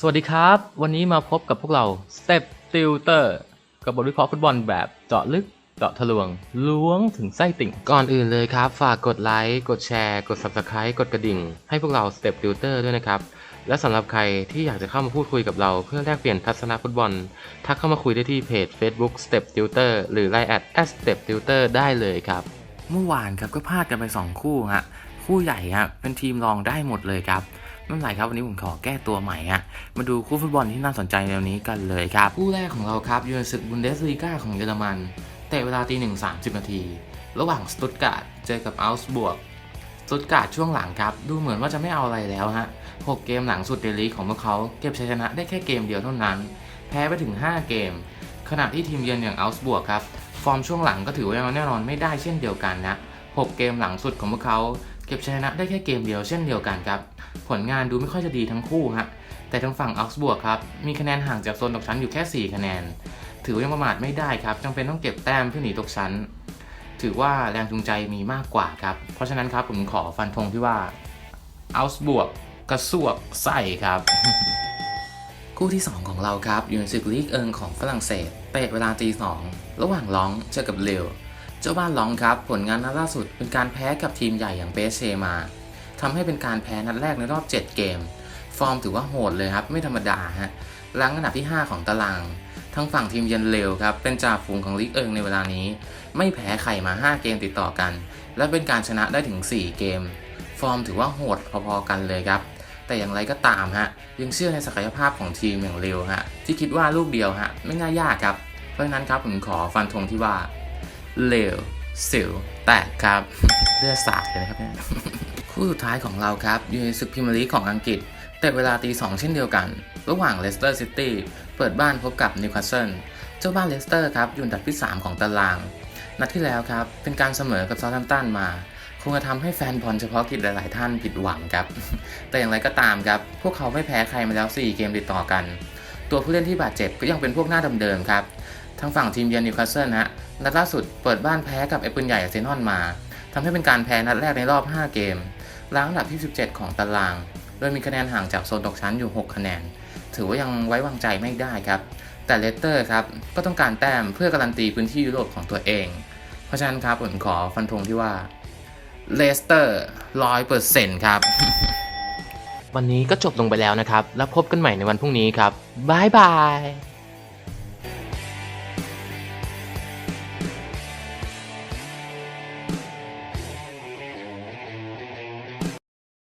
สวัสดีครับ วันนี้มาพบกับพวกเรา Step Tutor กับบทวิเคราะห์ฟุตบอลแบบเจาะลึกเจาะทะลวง ล้วงถึงไส้ติ่ง ก่อนอื่นเลยครับ ฝากกดไลค์ กดแชร์ กด Subscribe กดกระดิ่ง ให้พวกเรา Step Tutor ด้วยนะครับ และสำหรับใครที่อยากจะเข้ามาพูดคุยกับเราเพื่อแลกเปลี่ยนทัศนฟุตบอล ทักเข้ามาคุยได้ที่เพจ Facebook Step Tutor หรือ Line at Step Tutor ได้เลยครับ เมื่อวานครับก็พลาดกันไป 2 คู่ฮะคู่ใหญ่ฮะเป็นทีมรองได้หมดเลยครับ ไม่เป็นไรครับวันนี้ผมขอแก้ตัวใหม่ฮะมาดูคู่ฟุตบอลที่น่าสนใจในวันนี้กันเลยครับคู่แรกของเราครับอยู่ในศึกบุนเดสลีกาของเยอรมันเตะเวลาตีหนึ่งสามสิบนาที ระหว่างสตุตการ์ดเจอกับอัลส์บวกสตุตการ์ดช่วงหลังครับ ดูเหมือนว่าจะไม่เอาอะไรแล้วฮะหกเกมหลังสุดเดลีของพวกเขาเก็บชัยชนะได้แค่เกมเดียวเท่านั้น แพ้ไปถึง 5 เกม ขณะที่ทีมเยือนอย่างอัลส์บวกครับ ฟอร์มช่วงหลังก็ถือว่ายังแน่นอนไม่ได้เช่นเดียวกันนะ6เกมหลังสุดของพวกเขาเก็บชัยชนะได้แค่เกมเดียวเช่นเดียวกันครับ ผลงานดูไม่ค่อยจะดีทั้งคู่ฮะ แต่ทางฝั่งอัลส์บวกครับ มีคะแนนห่างจากโซนตกชั้นอยู่แค่ 4 คะแนน ถือว่ายังประมาทไม่ได้ครับจำเป็นต้องเก็บแต้มเพื่อหนีตกชั้น ถือว่าแรงจูงใจมีมากกว่าครับ เพราะฉะนั้นครับผมขอฟันธงที่ว่าอัลส์บวกกระซวกใส่ครับ คู่ที่ 2 ของเราครับอยู่ในศึกลีกเอิงของฝรั่งเศสเตะเวลาตีสองระหว่างลองเจอกับเลวเจ้าบ้านลองครับ ผลงานนัดล่าสุดเป็นการแพ้กับทีมใหญ่อย่างเปเชมา ทำให้เป็นการแพ้นัดแรกในรอบ 7 เกม ฟอร์มถือว่าโหดเลยครับ ไม่ธรรมดาฮะลังอันดับที่ 5 ของตาราง ทั้งฝั่งทีมเยือนเลวครับ เป็นจ่าฝูงของลีกเอิงในเวลานี้ ไม่แพ้ใครมา 5 เกมติดต่อกัน และเป็นการชนะได้ถึง 4 เกม ฟอร์มถือว่าโหดพอๆกันเลยครับ แต่อย่างไรก็ตามฮะ ยังเชื่อในศักยภาพของทีมอย่างเร็วฮะ ที่คิดว่าลูกเดียวฮะ ไม่น่ายากครับ เพราะฉะนั้นครับผมขอฟันธงที่ว่าเร็วสิวแตกครับเลือดสาดเลยนะครับเนี่ย คู่สุดท้ายของเราครับอยู่ในศึกพรีเมียร์ลีกของอังกฤษ แต่เวลาตีสองเช่นเดียวกัน ระหว่างเลสเตอร์ซิตี้เปิดบ้านพบกับนิวคาสเซิลเจ้าบ้านเลสเตอร์ครับอยู่อันดับที่ 3 ของตาราง นัดที่แล้วครับ เป็นการเสมอกับซา u ์แฮมป์ตันมา คงจะทำให้แฟนบอลเฉพาะกิจหลาย ๆ ท่านผิดหวังครับ แต่อย่างไรก็ตามครับ พวกเขาไม่แพ้ใครมาแล้ว 4 เกมติดต่อกัน ตัวผู้เล่นที่บาดเจ็บก็ยังเป็นพวกหน้าเดิมๆครับทางฝั่งทีมเยือนนิวคาสเซิลนะฮะนัดล่าสุดเปิดบ้านแพ้กับไอ้ปืนใหญ่อาร์เซนอลมาทำให้เป็นการแพ้นัดแรกในรอบ 5 เกม ล้างอันดับที่ 17 ของตาราง โดยมีคะแนนห่างจากโซนตกชั้นอยู่ 6 คะแนน ถือว่ายังไว้วางใจไม่ได้ครับ แต่เลสเตอร์ครับก็ต้องการแต้มเพื่อการันตีพื้นที่ยุโรปของตัวเอง เพราะฉะนั้นครับผมขอฟันธงที่ว่าเลสเตอร์ร้อยเปอร์เซ็นต์ครับ วันนี้ก็จบลงไปแล้วนะครับ แล้วพบกันใหม่ในวันพรุ่งนี้ครับ บ๊ายบาย